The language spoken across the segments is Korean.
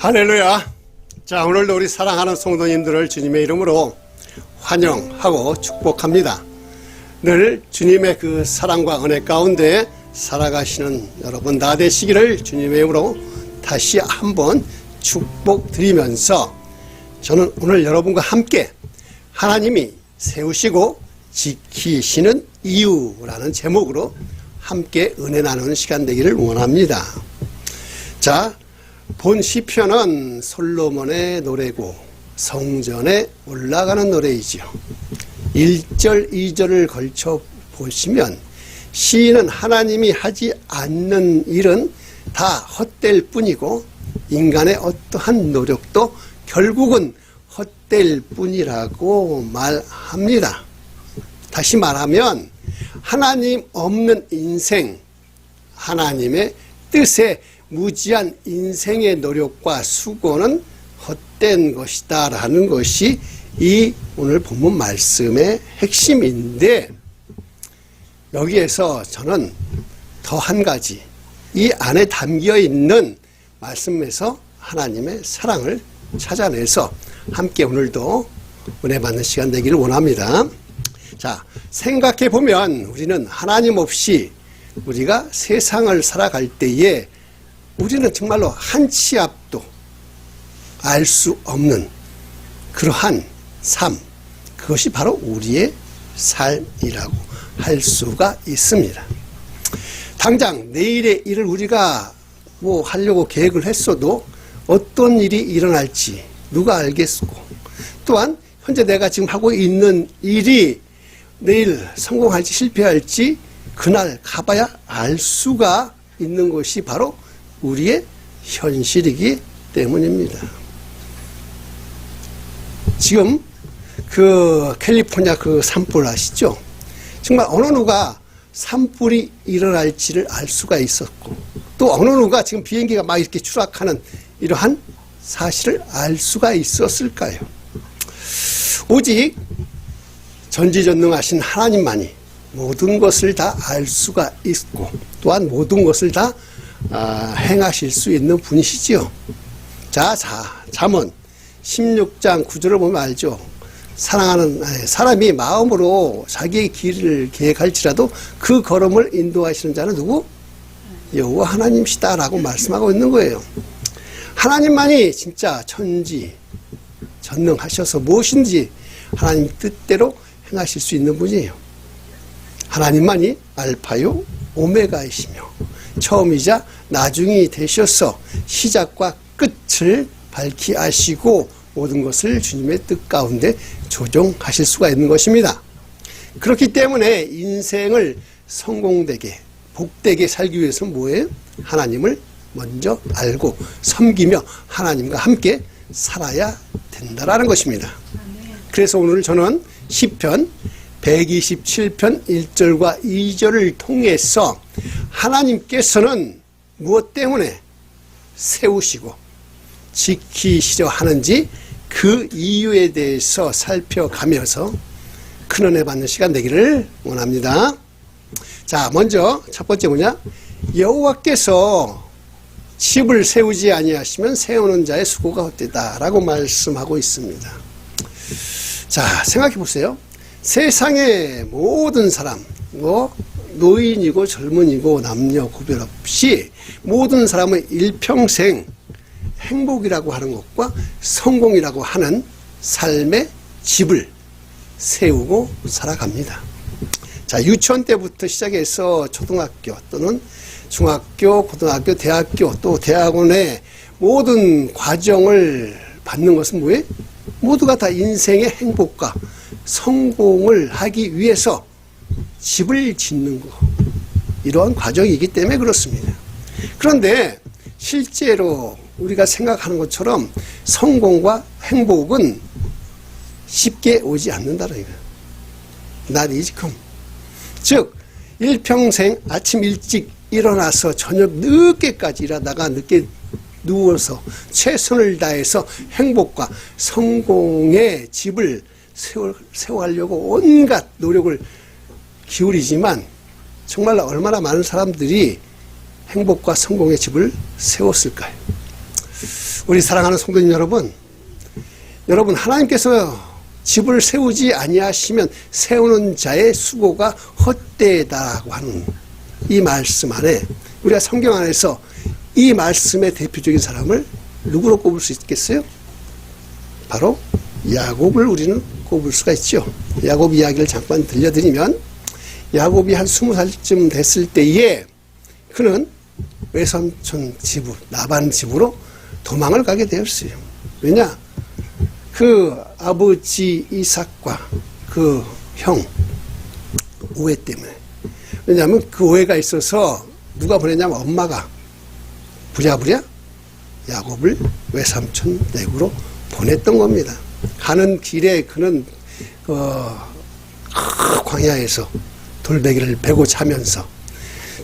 할렐루야. 자, 오늘도 우리 사랑하는 성도님들을 주님의 이름으로 환영하고 축복합니다. 늘 주님의 그 사랑과 은혜 가운데 살아가시는 여러분 다 되시기를 주님의 이름으로 다시 한번 축복드리면서 저는 오늘 여러분과 함께 하나님이 세우시고 지키시는 이유라는 제목으로 함께 은혜 나누는 시간 되기를 원합니다. 자, 본 시편은 솔로몬의 노래고 성전에 올라가는 노래이지요. 1절, 2절을 걸쳐 보시면 시인은 하나님이 하지 않는 일은 다 헛될 뿐이고 인간의 어떠한 노력도 결국은 헛될 뿐이라고 말합니다. 다시 말하면 하나님 없는 인생, 하나님의 뜻에 무지한 인생의 노력과 수고는 헛된 것이다 라는 것이 이 오늘 본문 말씀의 핵심인데 여기에서 저는 더 한 가지 이 안에 담겨 있는 말씀에서 하나님의 사랑을 찾아내서 함께 오늘도 은혜 받는 시간 되기를 원합니다. 자, 생각해 보면 우리는 하나님 없이 우리가 세상을 살아갈 때에 우리는 정말로 한 치 앞도 알 수 없는 그러한 삶, 그것이 바로 우리의 삶이라고 할 수가 있습니다. 당장 내일의 일을 우리가 뭐 하려고 계획을 했어도 어떤 일이 일어날지 누가 알겠고 또한 현재 내가 지금 하고 있는 일이 내일 성공할지 실패할지 그날 가봐야 알 수가 있는 것이 바로 우리의 현실이기 때문입니다. 지금 그 캘리포니아 그 산불 아시죠? 정말 어느 누가 산불이 일어날지를 알 수가 있었고 또 어느 누가 지금 비행기가 막 이렇게 추락하는 이러한 사실을 알 수가 있었을까요? 오직 전지전능하신 하나님만이 모든 것을 다 알 수가 있고 또한 모든 것을 다 아, 행하실 수 있는 분이시지요. 자, 자, 잠언 16장 9절을 보면 알죠. 사랑하는 사람이 마음으로 자기의 길을 계획할지라도 그 걸음을 인도하시는 자는 누구? 여호와 하나님시다라고 말씀하고 있는 거예요. 하나님만이 진짜 천지 전능하셔서 무엇인지 하나님 뜻대로 행하실 수 있는 분이에요. 하나님만이 알파요 오메가이시며 처음이자 나중이 되셔서 시작과 끝을 밝히 아시고 모든 것을 주님의 뜻 가운데 조정하실 수가 있는 것입니다. 그렇기 때문에 인생을 성공되게 복되게 살기 위해서는 뭐예요? 하나님을 먼저 알고 섬기며 하나님과 함께 살아야 된다라는 것입니다. 그래서 오늘 저는 시편 127편 1절과 2절을 통해서 하나님께서는 무엇 때문에 세우시고 지키시려 하는지 그 이유에 대해서 살펴가면서 큰 은혜 받는 시간 되기를 원합니다. 자, 먼저 첫 번째 뭐냐? 여호와께서 집을 세우지 아니하시면 세우는 자의 수고가 헛되다라고 말씀하고 있습니다. 자, 생각해 보세요. 세상의 모든 사람, 뭐 노인이고 젊은이고 남녀 구별 없이 모든 사람의 일평생 행복이라고 하는 것과 성공이라고 하는 삶의 집을 세우고 살아갑니다. 자, 유치원 때부터 시작해서 초등학교 또는 중학교, 고등학교, 대학교 또 대학원의 모든 과정을 받는 것은 뭐예요? 모두가 다 인생의 행복과 성공을 하기 위해서 집을 짓는 거 이러한 과정이기 때문에 그렇습니다. 그런데 실제로 우리가 생각하는 것처럼 성공과 행복은 쉽게 오지 않는다는 거예요. Not easy. 즉 일평생 아침 일찍 일어나서 저녁 늦게까지 일하다가 늦게 누워서 최선을 다해서 행복과 성공의 집을 세워, 세워가려고 온갖 노력을 기울이지만 정말 얼마나 많은 사람들이 행복과 성공의 집을 세웠을까요? 우리 사랑하는 성도님 여러분, 여러분 하나님께서 집을 세우지 아니하시면 세우는 자의 수고가 헛되다라고 하는 이 말씀 안에 우리가 성경 안에서 이 말씀의 대표적인 사람을 누구로 꼽을 수 있겠어요? 바로 야곱을 우리는 꼽을 수가 있죠. 야곱 이야기를 잠깐 들려드리면 야곱이 한 스무 살쯤 됐을 때에 그는 외삼촌 집으로 나반 집으로 도망을 가게 되었어요. 왜냐? 그 아버지 이삭과 그 형 오해 때문에 왜냐하면 그 오해가 있어서 누가 보냈냐면 엄마가 부랴부랴 야곱을 외삼촌 댁으로 보냈던 겁니다. 가는 길에 그는 어, 광야에서 돌베개를 베고 자면서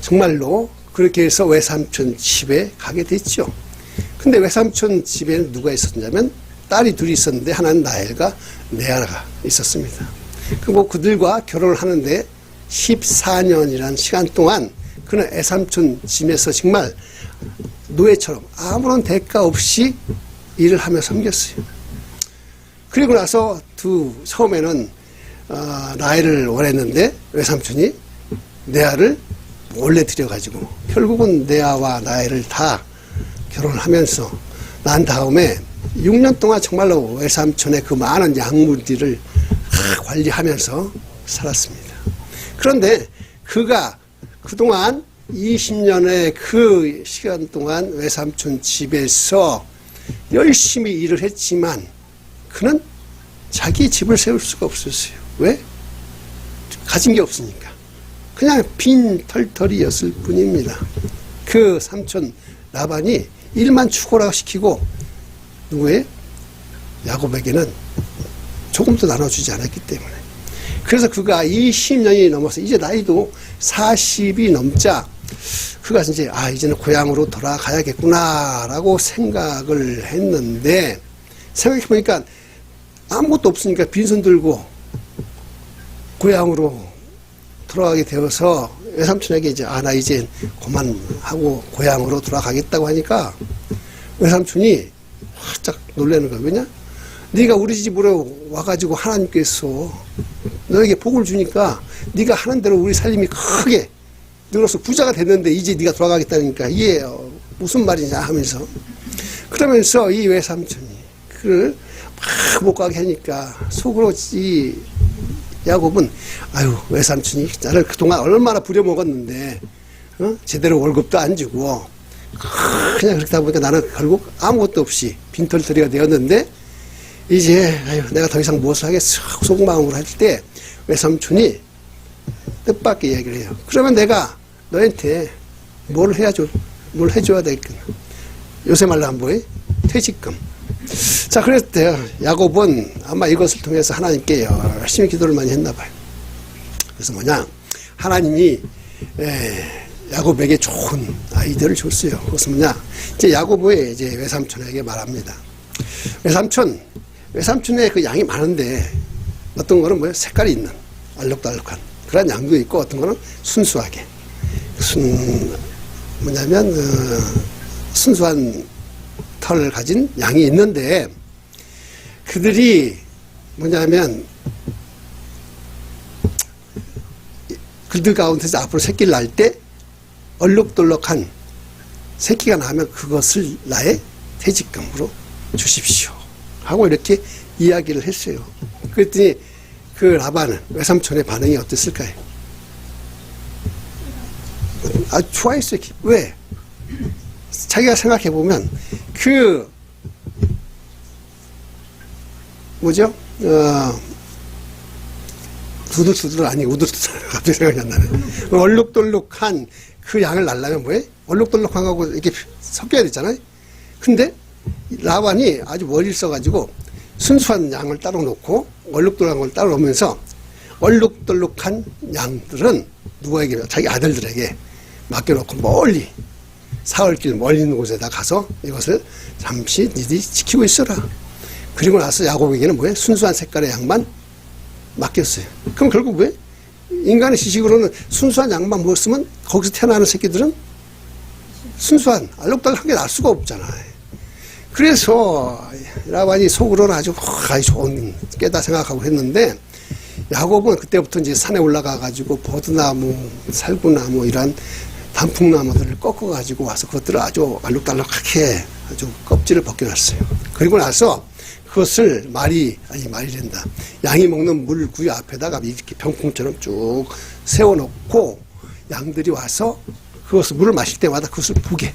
정말로 그렇게 해서 외삼촌 집에 가게 됐죠. 근데 외삼촌 집에는 누가 있었냐면 딸이 둘이 있었는데 하나는 나엘과 레아가 있었습니다. 그리고 그들과 결혼을 하는데 14년이라는 시간 동안 그는 애삼촌 집에서 정말 노예처럼 아무런 대가 없이 일을 하며 섬겼어요. 그리고 나서 두 처음에는 어, 나이를 원했는데 외삼촌이 네아를 몰래 들여가지고 결국은 네아와 나이를 다 결혼을 하면서 난 다음에 6년 동안 정말로 외삼촌의 그 많은 약물들을 관리하면서 살았습니다. 그런데 그가 그동안 20년의 그 시간 동안 외삼촌 집에서 열심히 일을 했지만 그는 자기 집을 세울 수가 없었어요. 왜? 가진 게 없으니까. 그냥 빈 털털이였을 뿐입니다. 그 삼촌 라반이 일만 추고라 시키고 누구의 야곱에게는 조금도 나눠주지 않았기 때문에. 그래서 그가 20년이 넘어서 이제 나이도 40이 넘자 그가 이제 아 이제는 고향으로 돌아가야겠구나라고 생각을 했는데 생각해 보니까 아무것도 없으니까 빈손 들고 고향으로 돌아가게 되어서 외삼촌에게 이제 아나 이제 그만하고 고향으로 돌아가겠다고 하니까 외삼촌이 활짝 놀라는 거야. 왜냐? 네가 우리 집으로 와가지고 하나님께서 너에게 복을 주니까 네가 하는 대로 우리 살림이 크게 늘어서 부자가 됐는데 이제 네가 돌아가겠다니까 이게 어, 무슨 말이냐 하면서 그러면서 이 외삼촌이 그를 막 못 가게 하니까 속으로 이 야곱은 아유 외삼촌이 나를 그동안 얼마나 부려먹었는데 어? 제대로 월급도 안 주고 그냥 그렇다 보니까 나는 결국 아무것도 없이 빈털터리가 되었는데 이제 아유 내가 더 이상 무엇을 하겠어 속마음으로 할 때 외삼촌이 뜻밖의 이야기를 해요. 그러면 내가 너한테 뭘 해야 줘, 뭘 해줘야 되겠구나. 요새 말로 한 뭐에 퇴직금. 자, 그랬대요. 야곱은 아마 이것을 통해서 하나님께 열심히 기도를 많이 했나 봐요. 그래서 뭐냐, 하나님이 에, 야곱에게 좋은 아이디어를 줬어요. 그것은 뭐냐, 이제 야곱의 이제 외삼촌에게 말합니다. 외삼촌, 외삼촌의 그 양이 많은데 어떤 거는 뭐예요? 색깔이 있는 알록달록한 그런 양도 있고 어떤 거는 순수하게 순 뭐냐면 어, 순수한 털을 가진 양이 있는데 그들이 뭐냐면 그들 가운데서 앞으로 새끼를 낳을 때 얼룩덜룩한 새끼가 나면 그것을 나의 퇴직금으로 주십시오 하고 이렇게 이야기를 했어요. 그랬더니 그 라반은 외삼촌의 반응이 어땠을까요? 아 좋아했어요. 왜? 자기가 생각해 보면 그 뭐죠? 어, 두들두들 아니 우들두들 갑자기 생각이 안 나네. 얼룩덜룩한 그 양을 날라면 뭐해? 얼룩덜룩한 거하고 이렇게 섞여야 되잖아요. 근데 라반이 아주 머리를 써가지고 순수한 양을 따로 놓고 얼룩덜룩한 걸 따로 놓으면서 얼룩덜룩한 양들은 누구에게 자기 아들들에게 맡겨놓고 멀리 사흘길 멀리 있는 곳에다 가서 이것을 잠시 니들이 지키고 있어라. 그리고 나서 야곱에게는 뭐예요? 순수한 색깔의 양만 맡겼어요. 그럼 결국 왜? 인간의 지식으로는 순수한 양만 먹었으면 거기서 태어나는 새끼들은 순수한 알록달록하게 날 수가 없잖아요. 그래서 라반이 속으로는 아주 아주 좋은 깨다 생각하고 했는데 야곱은 그때부터 이제 산에 올라가 가지고 버드나무, 살구나무 이런 단풍나무들을 꺾어 가지고 와서 그것들을 아주 알록달록하게 아주 껍질을 벗겨놨어요. 그리고 나서 그것을 말이 아니 말이 된다. 양이 먹는 물구유 앞에다가 이렇게 병풍처럼 쭉 세워놓고 양들이 와서 그것을 물을 마실 때마다 그것을 보게.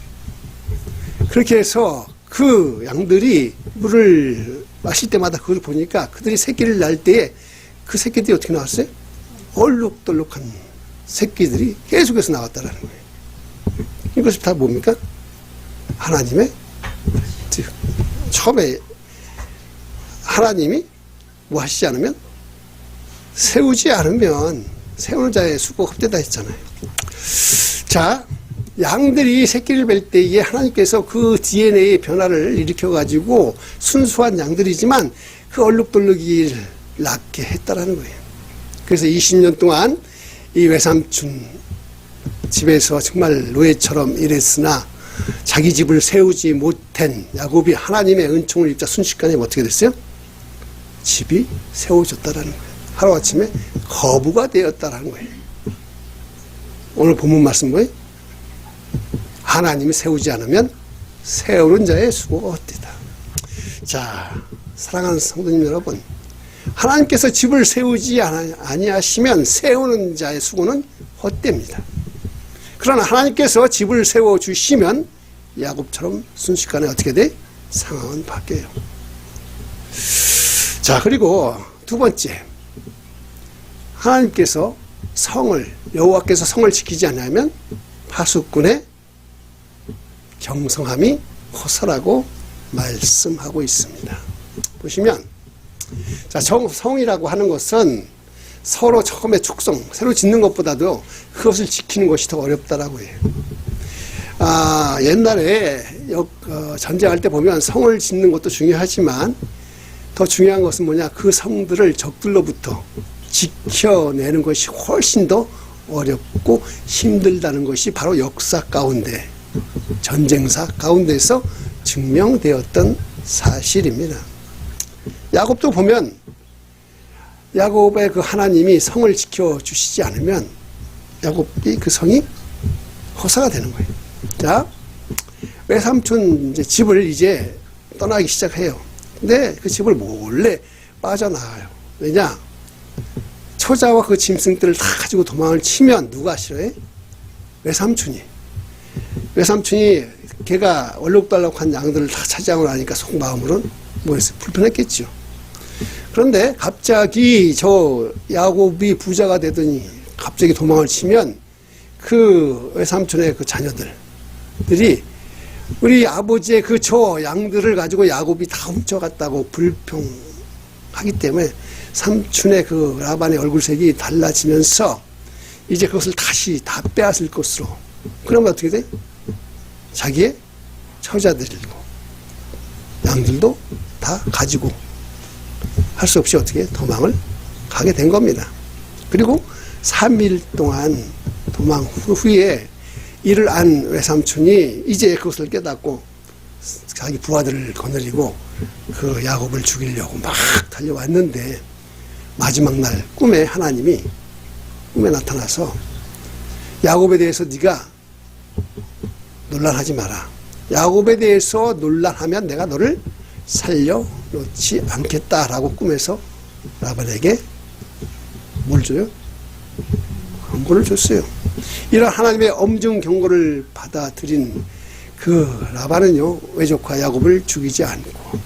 그렇게 해서 그 양들이 물을 마실 때마다 그걸 보니까 그들이 새끼를 낳을 때에 그 새끼들이 어떻게 나왔어요? 얼룩덜룩한 새끼들이 계속해서 나왔다라는 거예요. 이것이 다 뭡니까? 하나님의 뜻. 처음에 하나님이 뭐 하시지 않으면 세우지 않으면 세우는 자의 수고가 헛되다 했잖아요. 자, 양들이 새끼를 뵐 때에 하나님께서 그 DNA의 변화를 일으켜가지고 순수한 양들이지만 그 얼룩덜룩이 낳게 했다라는 거예요. 그래서 20년 동안 이 외삼촌 집에서 정말 노예처럼 일했으나 자기 집을 세우지 못한 야곱이 하나님의 은총을 입자 순식간에 어떻게 됐어요? 집이 세워졌다라는 거예요. 하루아침에 거부가 되었다라는 거예요. 오늘 본문 말씀 뭐예요? 하나님이 세우지 않으면 세우는 자의 수고가 헛되다. 자, 사랑하는 성도님 여러분, 하나님께서 집을 세우지 아니하시면 세우는 자의 수고는 헛됩니다. 그러나 하나님께서 집을 세워 주시면 야곱처럼 순식간에 어떻게 돼? 상황은 바뀌어요. 자, 그리고 두 번째. 하나님께서 성을 여호와께서 성을 지키지 않으면 파수꾼의 경성함이 허설하고 말씀하고 있습니다. 보시면 자, 정, 성이라고 하는 것은 서로 처음에 축성, 새로 짓는 것보다도 그것을 지키는 것이 더 어렵다라고 해요. 아, 옛날에 역, 어, 전쟁할 때 보면 성을 짓는 것도 중요하지만 더 중요한 것은 뭐냐? 그 성들을 적들로부터 지켜내는 것이 훨씬 더 어렵고 힘들다는 것이 바로 역사 가운데, 전쟁사 가운데서 증명되었던 사실입니다. 야곱도 보면 야곱의 그 하나님이 성을 지켜 주시지 않으면 야곱이 그 성이 허사가 되는 거예요. 자, 외삼촌 이제 집을 이제 떠나기 시작해요. 근데 그 집을 몰래 빠져나가요. 왜냐? 처자와 그 짐승들을 다 가지고 도망을 치면 누가 싫어해? 외삼촌이. 외삼촌이 걔가 얼룩덜룩한 양들을 다 차지하고 나니까 속마음으로는 뭐였어요? 불편했겠죠. 그런데 갑자기 저 야곱이 부자가 되더니 갑자기 도망을 치면 그 외삼촌의 그 자녀들들이 우리 아버지의 그 저 양들을 가지고 야곱이 다 훔쳐갔다고 불평하기 때문에 삼촌의 그 라반의 얼굴색이 달라지면서 이제 그것을 다시 다 빼앗을 것으로 그러면 어떻게 돼? 자기의 처자들이고 양들도 다 가지고 할 수 없이 어떻게 도망을 가게 된 겁니다. 그리고 3일 동안 도망 후에 이를 안 외삼촌이 이제 그것을 깨닫고 자기 부하들을 거느리고 그 야곱을 죽이려고 막 달려왔는데 마지막 날 꿈에 하나님이 꿈에 나타나서 야곱에 대해서 네가 논란하지 마라. 야곱에 대해서 논란하면 내가 너를 살려 놓지 않겠다라고 꿈에서 라반에게 뭘 줘요? 경고를 줬어요. 이런 하나님의 엄중 경고를 받아들인 그 라반은요 외족과 야곱을 죽이지 않고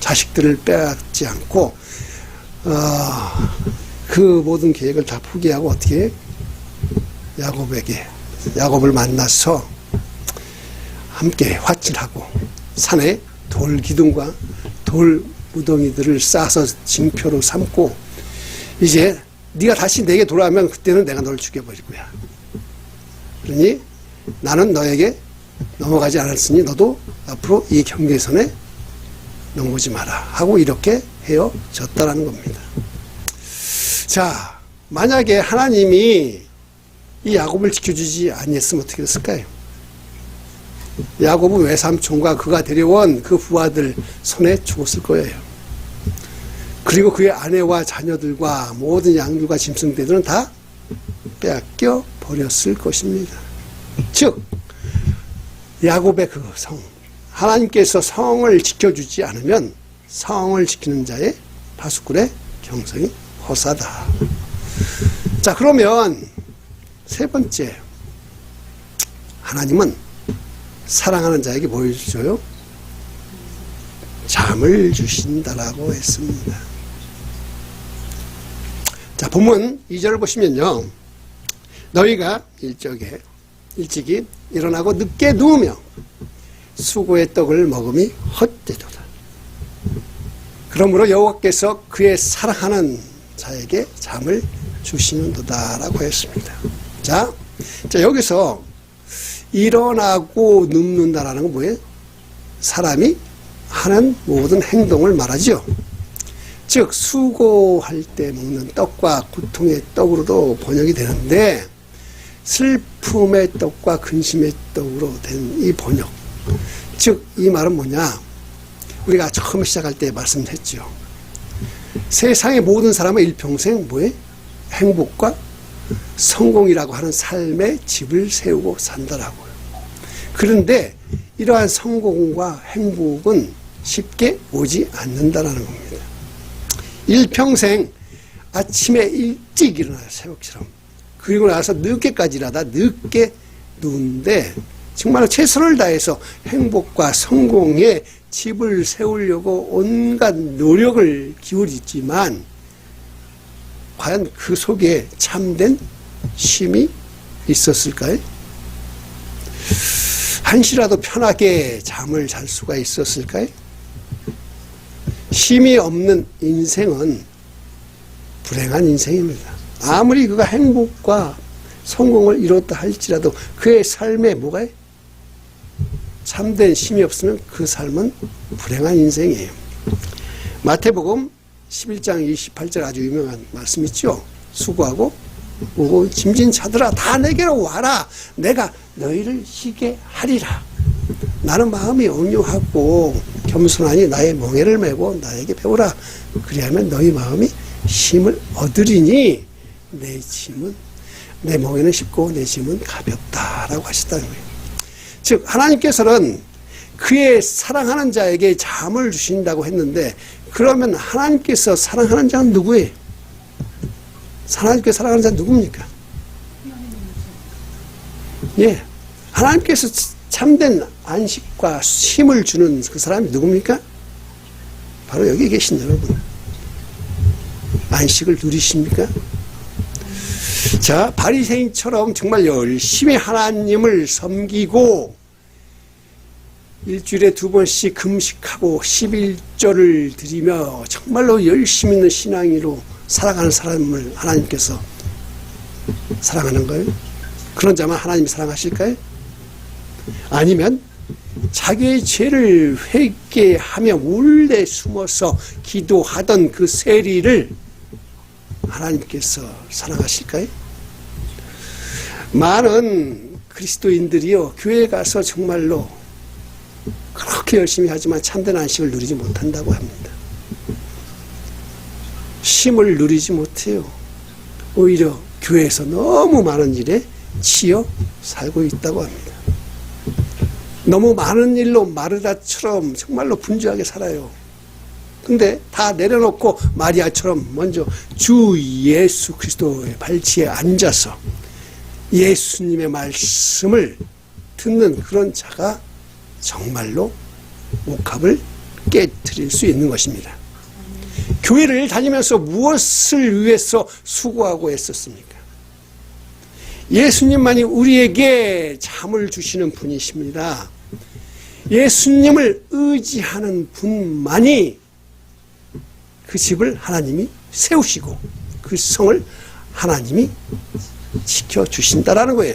자식들을 빼앗지 않고 어, 그 모든 계획을 다 포기하고 어떻게 야곱에게 야곱을 만나서 함께 화칠하고 산에 돌 기둥과 돌 무덩이들을 쌓아서 징표로 삼고 이제 네가 다시 내게 돌아오면 그때는 내가 너를 죽여버릴 거야. 그러니 나는 너에게 넘어가지 않았으니 너도 앞으로 이 경계선에 넘어오지 마라 하고 이렇게 헤어졌다라는 겁니다. 자, 만약에 하나님이 이 야곱을 지켜주지 아니했으면 어떻게 됐을까요? 야곱은 외삼촌과 그가 데려온 그 부하들 손에 죽었을 거예요. 그리고 그의 아내와 자녀들과 모든 양들과 짐승들은 다 빼앗겨 버렸을 것입니다. 즉 야곱의 그 성, 하나님께서 성을 지켜주지 않으면 성을 지키는 자의 파수꾼의 경성이 허사다. 자 그러면 세 번째 하나님은 사랑하는 자에게 뭐 해주셔요? 잠을 주신다라고 했습니다. 자, 본문 2절을 보시면요. 너희가 일적에 일찍이 일어나고 늦게 누우며 수고의 떡을 먹음이 헛되도다. 그러므로 여호와께서 그의 사랑하는 자에게 잠을 주시는도다라고 했습니다. 자, 자 여기서 일어나고 눕는다라는 건 뭐예요? 사람이 하는 모든 행동을 말하죠. 즉 수고할 때 먹는 떡과 고통의 떡으로도 번역이 되는데 슬픔의 떡과 근심의 떡으로 된 이 번역. 즉 이 말은 뭐냐? 우리가 처음 시작할 때 말씀했죠. 세상의 모든 사람은 일평생 뭐에 행복과 성공이라고 하는 삶의 집을 세우고 산다라고요. 그런데 이러한 성공과 행복은 쉽게 오지 않는다라는 겁니다. 일평생 아침에 일찍 일어나요, 새벽처럼. 그리고 나서 늦게까지 일하다 늦게 누운데 정말 최선을 다해서 행복과 성공에 집을 세우려고 온갖 노력을 기울이지만 과연 그 속에 참된 쉼이 있었을까요? 한시라도 편하게 잠을 잘 수가 있었을까요? 쉼이 없는 인생은 불행한 인생입니다. 아무리 그가 행복과 성공을 이뤘다 할지라도 그의 삶에 뭐가 참된 쉼이 없으면 그 삶은 불행한 인생이에요. 마태복음 11장 28절 아주 유명한 말씀 있죠. 수고하고 오고 짐진 자들아 다 내게로 와라. 내가 너희를 쉬게 하리라. 나는 마음이 온유하고 겸손하니 나의 멍에를 메고 나에게 배우라. 그리하면 너희 마음이 힘을 얻으리니 내 짐은 내 멍에는 쉽고 내 짐은 가볍다라고 하셨다는 거예요. 즉 하나님께서는 그의 사랑하는 자에게 잠을 주신다고 했는데 그러면 하나님께서 사랑하는 자는 누구예요? 하나님께 사랑하는 자는 누굽니까? 예. 하나님께서 참된 안식과 힘을 주는 그 사람이 누굽니까? 바로 여기 계신 여러분. 안식을 누리십니까? 자, 바리새인처럼 정말 열심히 하나님을 섬기고 일주일에 두 번씩 금식하고 11조를 드리며 정말로 열심히 있는 신앙으로 살아가는 사람을 하나님께서 사랑하는 거예요? 그런 자만 하나님이 사랑하실까요? 아니면 자기의 죄를 회개하며 몰래 숨어서 기도하던 그 세리를 하나님께서 사랑하실까요? 많은 그리스도인들이요, 교회 가서 정말로 그렇게 열심히 하지만 참된 안식을 누리지 못한다고 합니다. 쉼을 누리지 못해요. 오히려 교회에서 너무 많은 일에 치여 살고 있다고 합니다. 너무 많은 일로 마르다처럼 정말로 분주하게 살아요. 근데 다 내려놓고 마리아처럼 먼저 주 예수 그리스도의 발치에 앉아서 예수님의 말씀을 듣는 그런 자가 정말로 옥합을 깨뜨릴 수 있는 것입니다. 교회를 다니면서 무엇을 위해서 수고하고 애썼습니까? 예수님만이 우리에게 잠을 주시는 분이십니다. 예수님을 의지하는 분만이 그 집을 하나님이 세우시고 그 성을 하나님이 지켜주신다라는 거예요.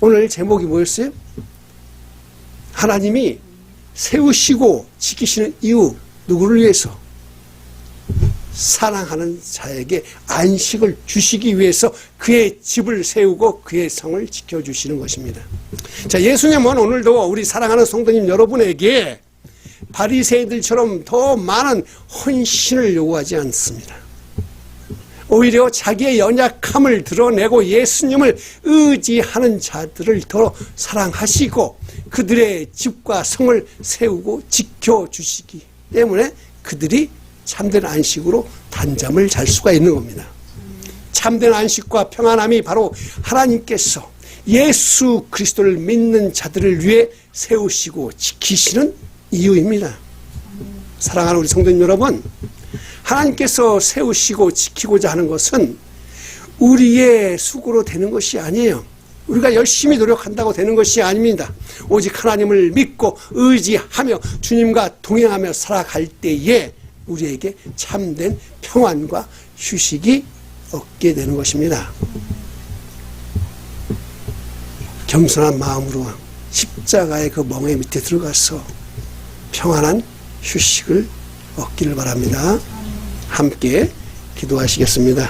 오늘 제목이 뭐였어요? 하나님이 세우시고 지키시는 이유 누구를 위해서? 사랑하는 자에게 안식을 주시기 위해서 그의 집을 세우고 그의 성을 지켜주시는 것입니다. 자, 예수님은 오늘도 우리 사랑하는 성도님 여러분에게 바리새인들처럼 더 많은 헌신을 요구하지 않습니다. 오히려 자기의 연약함을 드러내고 예수님을 의지하는 자들을 더 사랑하시고 그들의 집과 성을 세우고 지켜주시기 때문에 그들이 참된 안식으로 단잠을 잘 수가 있는 겁니다. 참된 안식과 평안함이 바로 하나님께서 예수 그리스도를 믿는 자들을 위해 세우시고 지키시는 이유입니다. 사랑하는 우리 성도님 여러분, 하나님께서 세우시고 지키고자 하는 것은 우리의 수고로 되는 것이 아니에요. 우리가 열심히 노력한다고 되는 것이 아닙니다. 오직 하나님을 믿고 의지하며 주님과 동행하며 살아갈 때에 우리에게 참된 평안과 휴식이 얻게 되는 것입니다. 겸손한 마음으로 십자가의 그 멍에 밑에 들어가서 평안한 휴식을 얻기를 바랍니다. 함께 기도하시겠습니다.